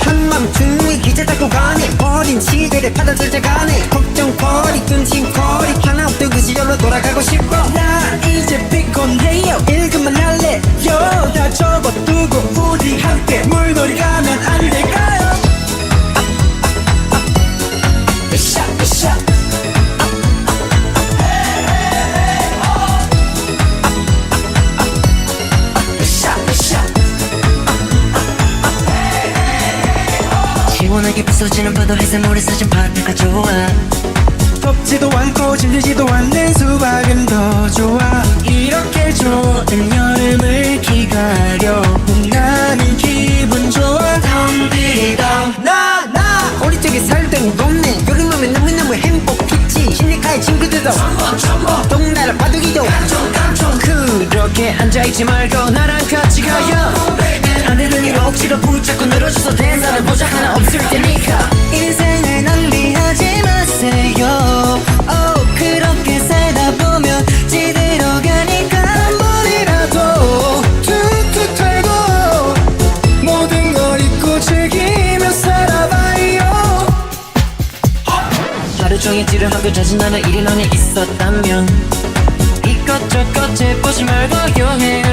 한밤중에 기차 타고 가네. 어린 시절에 파도를 짜가네. 걱정거리 끔 시원하게 부서지는 파도 해산물에 사진 파트가 좋아. 덥지도 않고 질리지도 않는 수박은 더 좋아. 이렇게 좋은 여름을 기다려. 나는 기분 좋아. dum 나나. 어릴 적에 살던 동네. 여름하면 너무너무 행복했지. 시내가의 친구들도 동나라 바둑이도. 그렇게 앉아있지 말고 나랑 같이 가요 하루 종일 지루하고 자신하는 일이 너에 있었다면 이것저것 제보지 말고 요해.